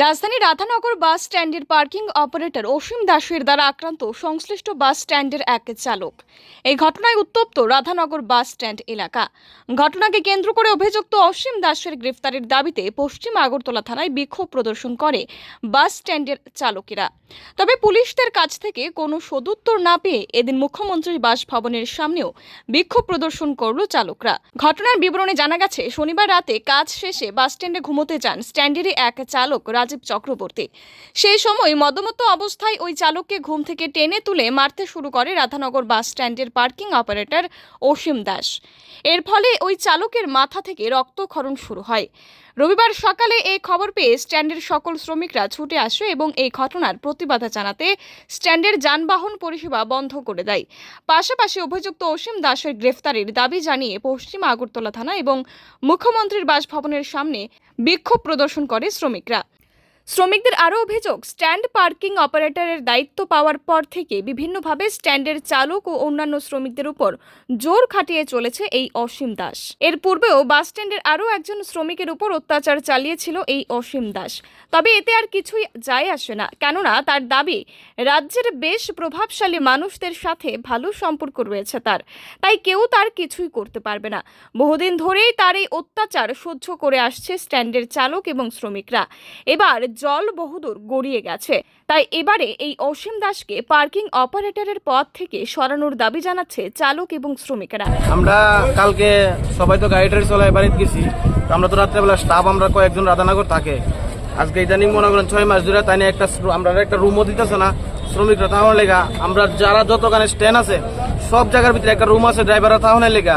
রাজধানী রাধানগর বাস স্ট্যান্ডের parking operator অসীম দাসের দ্বারা আক্রান্ত সংশ্লিষ্ট বাস স্ট্যান্ডের এক চালক। এই ঘটনায় উত্তপ্ত রাধানগর বাস স্ট্যান্ড এলাকা। ঘটনাকে কেন্দ্র করে অভিযুক্ত অসীম দাসের গ্রেফতারের দাবিতে পশ্চিম আগরতলা থানায় বিক্ষোভ প্রদর্শন করে বাস স্ট্যান্ডের চালকেরা। তবে পুলিশদের কাছ থেকে কোনো সদুত্তর না পেয়ে এদিন মুখ্যমন্ত্রীর বাসভবনের সামনেও বিক্ষোভ প্রদর্শন করল চালকরা। ঘটনার বিবরণে জানা গেছে, শনিবার রাতে কাজ শেষে বাস স্ট্যান্ডে ঘুমোতে যান স্ট্যান্ডেরই এক চালক রাজীব চক্রবর্তী। সেই সময় মদমত অবস্থায় ওই চালককে ঘুম থেকে টেনে তুলে মারতে শুরু করে রাধানগর বাস স্ট্যান্ডের পার্কিং অপারেটর অসীম দাস। এর ফলে ওই চালকের মাথা থেকে রক্তক্ষরণ শুরু হয়। রবিবার সকালে এই খবর পেয়ে স্ট্যান্ডের সকল শ্রমিকরা ছুটে আসে এবং এই ঘটনার প্রতিবাদ জানাতে স্ট্যান্ডের যানবাহন পরিষেবা বন্ধ করে দেয়। পাশাপাশি অভিযুক্ত অসীম দাসের গ্রেফতারের দাবি জানিয়ে পশ্চিম আগরতলা থানা এবং মুখ্যমন্ত্রীর বাসভবনের সামনে বিক্ষোভ প্রদর্শন করে শ্রমিকরা। শ্রমিকদের আরও অভিযোগ, স্ট্যান্ড পার্কিং অপারেটরের দায়িত্ব পাওয়ার পর থেকে বিভিন্নভাবে স্ট্যান্ডের চালক ও অন্যান্য শ্রমিকদের উপর জোর খাটিয়ে চলেছে এই অসীম দাস। এর পূর্বেও বাস স্ট্যান্ডের আরও একজন শ্রমিকের উপর অত্যাচার চালিয়েছিল এই অসীম দাস। তবে এতে আর কিছুই যায় আসে না, কেননা তার দাবি, রাজ্যের বেশ প্রভাবশালী মানুষদের সাথে ভালো সম্পর্ক রয়েছে তার, তাই কেউ তার কিছুই করতে পারবে না। বহুদিন ধরেই তার এই অত্যাচার সহ্য করে আসছে স্ট্যান্ডের চালক এবং শ্রমিকরা। এবার জল বহুদূর গড়িয়ে গেছে। তাই এবারে এই অসীম দাসকে পার্কিং অপারেটরের পদ থেকে সরানোর দাবি জানাচ্ছে চালক এবং শ্রমিকেরা। আমরা কালকে সবাই তো গাড়ি টাড়ি চলাই বাড়িতে গেছি। আমরা তো রাত্রেবেলা স্টাফ আমরা কয়েকজন রাধানগর থাকে। আজকে ইদানিং মনে করেন ছয় মাস ধরে তাই নিয়ে একটা আমরা একটা রুমও দিতেছে না। শ্রমিকরা তাহলে লেগা আমরা যারা যতখানে স্ট্যান্ড আছে সব জায়গার ভিতরে একটা রুম আছে ড্রাইভাররা তাহলে লেগা।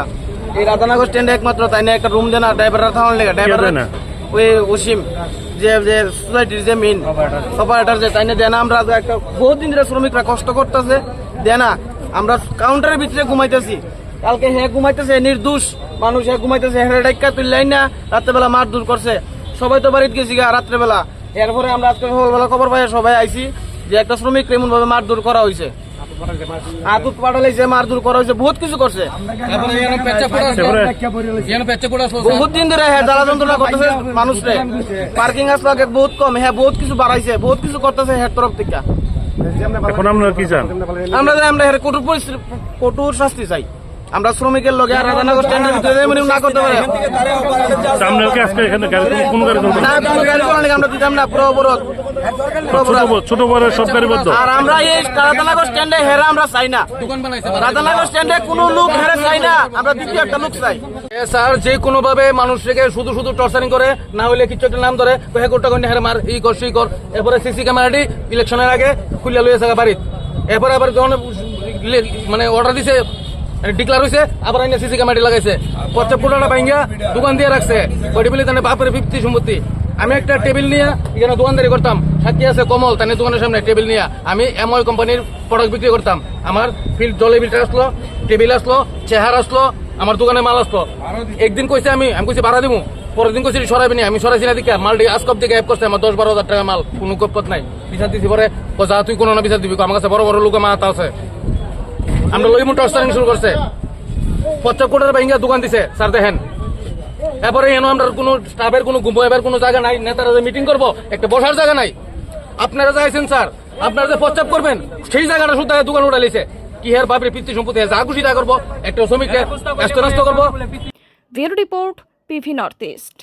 এই রাধানগর স্ট্যান্ডে একমাত্র তাই নিয়ে একটা রুম দেয় না ড্রাইভাররা তাহলে লেগা। ড্রাইভার দেয় না? ওই অসীম যে যে সোসাইটির যে মেইন অপারেটার যে তাই না দেয় আমরা একটা বহুত দিন ধরে শ্রমিকরা কষ্ট করতেছে। দেয় না, আমরা কাউন্টারের ভিতরে ঘুমাইতেছি। কালকে হে ঘুমাইতেছে নির্দোষ। মানুষ হে ঘুমাইতেছে হে ডাক্কা তুললাই না, রাত্রেবেলা মার দূর করছে। সবাই তো বাড়িতে গেছি গা, রাত্রেবেলা। এরপরে আমরা আজকে সকালবেলা খবর পাই সবাই আইছি যে, একটা শ্রমিক এমন ভাবে মার দূর করা হয়েছে করা হয়েছে বহুত কিছু করছে। বহুত দিন ধরে হ্যাঁ জ্বালা যন্ত্রণা করতেছে মানুষরে। পার্কিং আসলো বহুত কম হ্যাঁ বহুত কিছু বাড়াইছে বহুত কিছু করতেছে হ্যাঁ তরফ থেকে। আমরা কঠোর শাস্তি চাই। আমরা শ্রমিকের লগে আর রাধানগর স্ট্যান্ডের ভিতরে এমনি না করতে পারে। সামনে কি আজকে এখানে গাড়ি কোনো- কোনো গাড়ি চলবে না না? গাড়ি চালানি আমরা দিতাম না পুরো অবরোধ। ছোট অবরোধ। ব- ছোট বড় সব গাড়ি বদ্ধ আর আমরা এই রাধানগর স্ট্যান্ডে হেরা আমরা চাই না। রাধানগর স্ট্যান্ডে কোনো লোক হেরে চাই না আমরা দ্বিতীয় একটা লোক চাই। স্যার যে কোনো ভাবে মানুষকে শুধু শুধু টর্চারিং করে না হলে কিছু একটা নাম ধরে হে কোটা কোন হেরে মার ই কর সেই কর। এরপরে সিসি ক্যামেরাটি ইলেকশনের আগে খুলিয়া লইয়া থাকা বাড়িত। এরপরে আবার যখন মানে অর্ডার দিছে ডিক্লার হয়েছে আবার আইনে সিসি ক্যামেরাটি লাগাইছে। পচ্চা পুরোটা ভাঙ্গিয়া দোকান দিয়ে রাখছে ওইটি বলে তাহলে বাপের ফিফটি সম্পত্তি। আমি একটা টেবিল নিয়ে, এখানে দোকানদারি করতাম। সাক্ষী আছে কমল তার দোকানের সামনে টেবিল নিয়ে। আমি এম এমআই কোম্পানির প্রোডাক্ট বিক্রি করতাম। আমার ফিল্ড জলে বিলটা আসলো টেবিল আসলো, চেহার আসলো, আমার দোকানে মাল আসলো। একদিন কইছে আমি আমি কইছি, ভাড়া দিমু। পরের দিন কইছি সরাইবি নি। আমি সরাইছি না দিকে। মালটি আসকপ দিকে অ্যাপ করছে। আমার দশ বারো হাজার টাকা মাল, কোনো কপত নাই। বিচার দিছি পরে যা, তুই কোনো না বিচার দিবি। আমার কাছে বড় বড় লোক মা আছে। আমরা লই মোটর স্টারিং শুরু করছে। পঞ্চাশ কোটির ভাইঙ্গা দোকান দিছে, স্যার দেখেন। এরপরে এনে আমরা কোনো স্টাফের কোনো ঘুমাইবার কোনো জায়গা নাই, নেতারা যে মিটিং করব, একটা বসার জায়গা নাই। আপনারা যাইছেন স্যার, আপনারা যে প্রস্তাব করবেন, সেই জায়গাটা শুধু দোকান উঠাইছে কি হের বাপরে, পিতৃ সম্পত্তি যা খুশি তা করব, একটা শ্রমিককে ব্যস্ত করব। Bureau report PV north east.